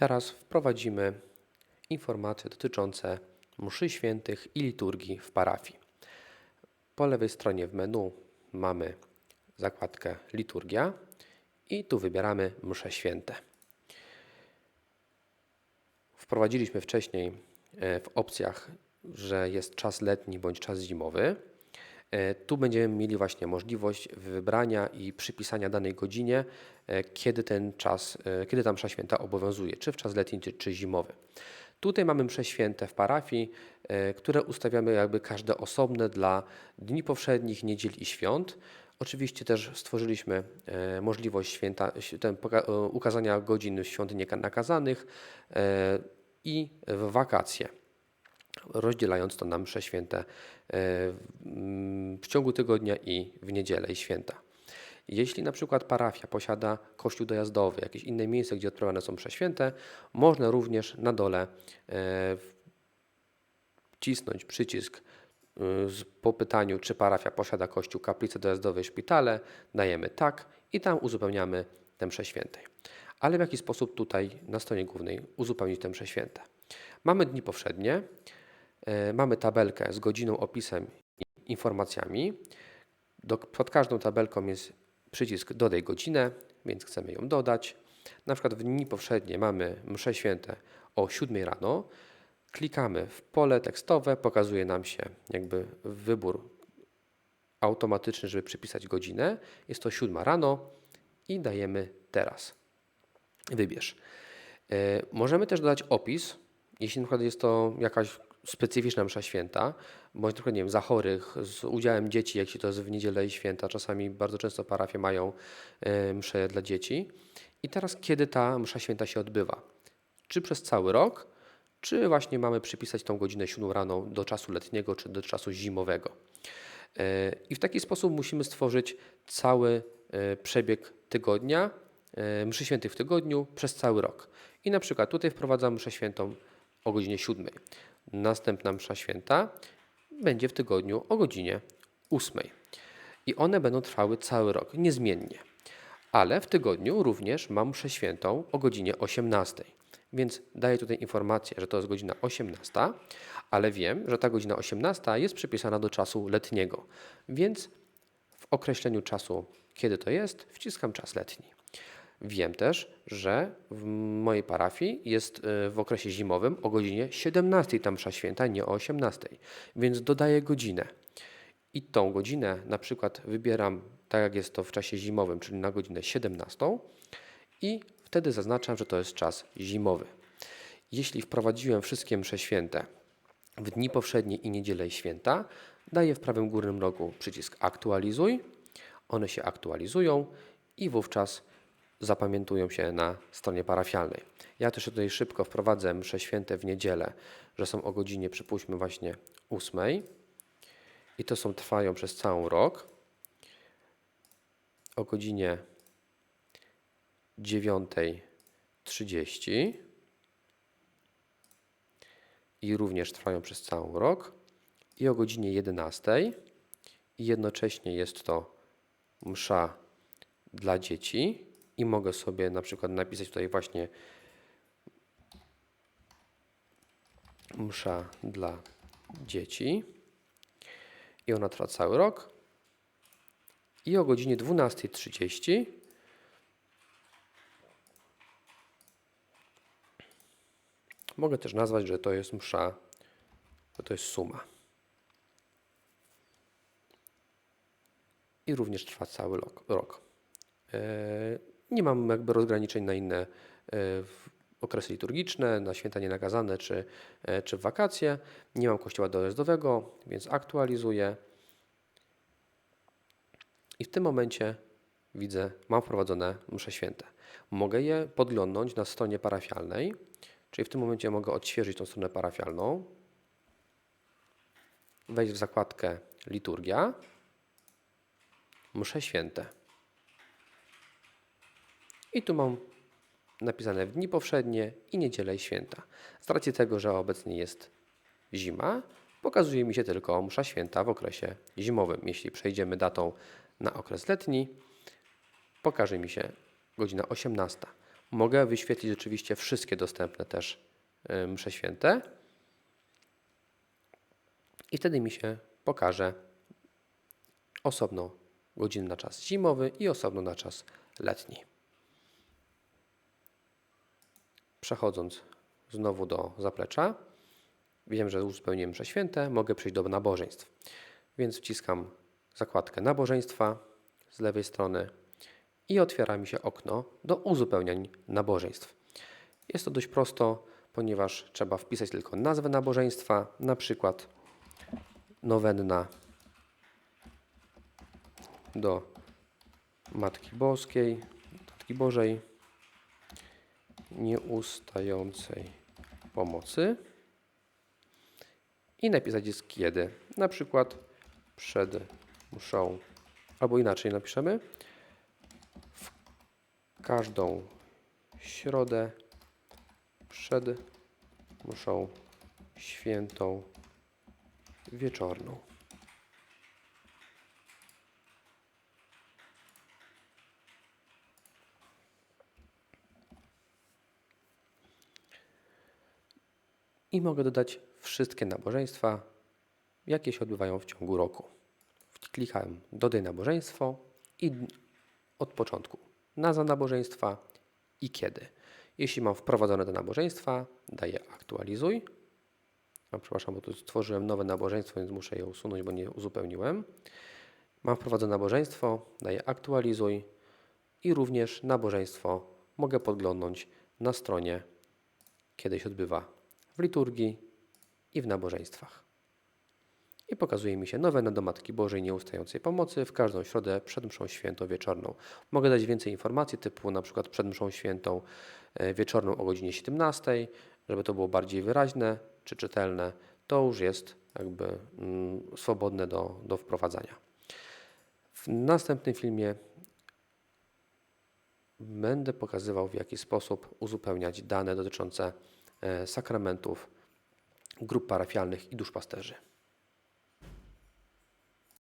Teraz wprowadzimy informacje dotyczące mszy świętych i liturgii w parafii. Po lewej stronie w menu mamy zakładkę liturgia i tu wybieramy msze święte. Wprowadziliśmy wcześniej e, w opcjach, że jest czas letni bądź czas zimowy. E, Tu będziemy mieli właśnie możliwość wybrania i przypisania danej godzinie, e, kiedy ten czas, e, kiedy ta msza święta obowiązuje, czy w czas letni, czy, czy zimowy. Tutaj mamy msze święte w parafii, które ustawiamy jakby każde osobne dla dni powszednich, niedziel i świąt. Oczywiście też stworzyliśmy możliwość święta, ten, ukazania godzin w świąt nieka- nakazanych i w wakacje rozdzielając to na msze święte e, w ciągu tygodnia i w niedzielę i święta. Jeśli na przykład parafia posiada kościół dojazdowy, jakieś inne miejsce, gdzie odprawiane są msze święte, można również na dole e, wcisnąć przycisk z- po pytaniu, czy parafia posiada kościół, kaplice dojazdowe, szpitale, dajemy tak i tam uzupełniamy tę mszę świętej. Ale w jaki sposób tutaj na stronie głównej uzupełnić tę mszę święte? Mamy dni powszednie, e, mamy tabelkę z godziną, opisem i informacjami. Do, pod każdą tabelką jest przycisk dodaj godzinę, więc chcemy ją dodać. Na przykład w dni powszednie mamy msze święte o 7 rano. Klikamy w pole tekstowe, pokazuje nam się jakby wybór automatyczny, żeby przypisać godzinę. Jest to 7 rano i dajemy teraz. Wybierz. E, Możemy też dodać opis, jeśli na przykład jest to jakaś specyficzna msza święta, bądź przykład, nie wiem, za chorych, z udziałem dzieci, jak się to jest w niedzielę i święta. Czasami bardzo często parafie mają e, msze dla dzieci. I teraz, kiedy ta msza święta się odbywa? Czy przez cały rok, czy właśnie mamy przypisać tą godzinę 7 rano do czasu letniego, czy do czasu zimowego? E, I w taki sposób musimy stworzyć cały e, przebieg tygodnia, mszy świętych w tygodniu przez cały rok. I na przykład tutaj wprowadzam mszę świętą o godzinie 7. Następna msza święta będzie w tygodniu o godzinie 8. I one będą trwały cały rok, niezmiennie. Ale w tygodniu również mam mszę świętą o godzinie 18. Więc daję tutaj informację, że to jest godzina 18, ale wiem, że ta godzina 18 jest przypisana do czasu letniego. Więc w określeniu czasu, kiedy to jest, wciskam czas letni. Wiem też, że w mojej parafii jest y, w okresie zimowym o godzinie 17 tam msza święta, nie o 18. Więc dodaję godzinę. I tą godzinę na przykład wybieram tak jak jest to w czasie zimowym, czyli na godzinę 17 i wtedy zaznaczam, że to jest czas zimowy. Jeśli wprowadziłem wszystkie msze święte w dni powszednie i niedzielę i święta, daję w prawym górnym rogu przycisk aktualizuj. One się aktualizują i wówczas zapamiętują się na stronie parafialnej. Ja też tutaj szybko wprowadzę msze święte w niedzielę, że są o godzinie, przypuśćmy właśnie 8 i to są trwają przez cały rok. O godzinie 9.30 i również trwają przez cały rok. I o godzinie 11 i jednocześnie jest to msza dla dzieci i mogę sobie na przykład napisać tutaj właśnie msza dla dzieci i ona trwa cały rok i o godzinie 12.30 mogę też nazwać, że to jest msza, że to jest suma. I również trwa cały lok- rok. Nie mam jakby rozgraniczeń na inne e, okresy liturgiczne, na święta nienakazane czy, e, czy wakacje. Nie mam kościoła dojazdowego, więc aktualizuję. I w tym momencie widzę, mam wprowadzone msze święte. Mogę je podglądnąć na stronie parafialnej, czyli w tym momencie mogę odświeżyć tą stronę parafialną, wejść w zakładkę liturgia, msze święte. I tu mam napisane w dni powszednie i niedzielę i święta. Z racji tego, że obecnie jest zima, pokazuje mi się tylko msza święta w okresie zimowym. Jeśli przejdziemy datą na okres letni, pokaże mi się godzina 18. Mogę wyświetlić oczywiście wszystkie dostępne też y, msze święte. I wtedy mi się pokaże osobno godziny na czas zimowy i osobno na czas letni. Przechodząc znowu do zaplecza, wiem, że uzupełniłem msze święte, mogę przejść do nabożeństw. Więc wciskam zakładkę nabożeństwa z lewej strony i otwiera mi się okno do uzupełnień nabożeństw. Jest to dość prosto, ponieważ trzeba wpisać tylko nazwę nabożeństwa, na przykład nowenna do Matki Boskiej, Matki Bożej, nieustającej pomocy i napisać jest kiedy. Na przykład przed mszą, albo inaczej napiszemy, w każdą środę przed mszą świętą wieczorną. I mogę dodać wszystkie nabożeństwa, jakie się odbywają w ciągu roku. Klikam dodaj nabożeństwo i od początku nazwa nabożeństwa i kiedy. Jeśli mam wprowadzone te nabożeństwa, daję aktualizuj. A, przepraszam, bo tu stworzyłem nowe nabożeństwo, więc muszę je usunąć, bo nie uzupełniłem. Mam wprowadzone nabożeństwo, daję aktualizuj i również nabożeństwo mogę podglądnąć na stronie, kiedy się odbywa w liturgii i w nabożeństwach. I pokazuje mi się nowena do Matki Bożej Nieustającej Pomocy w każdą środę przed mszą świętą wieczorną. Mogę dać więcej informacji typu na przykład przed mszą świętą e, wieczorną o godzinie 17, żeby to było bardziej wyraźne czy czytelne. To już jest jakby mm, swobodne do, do wprowadzania. W następnym filmie będę pokazywał, w jaki sposób uzupełniać dane dotyczące sakramentów, grup parafialnych i duszpasterzy.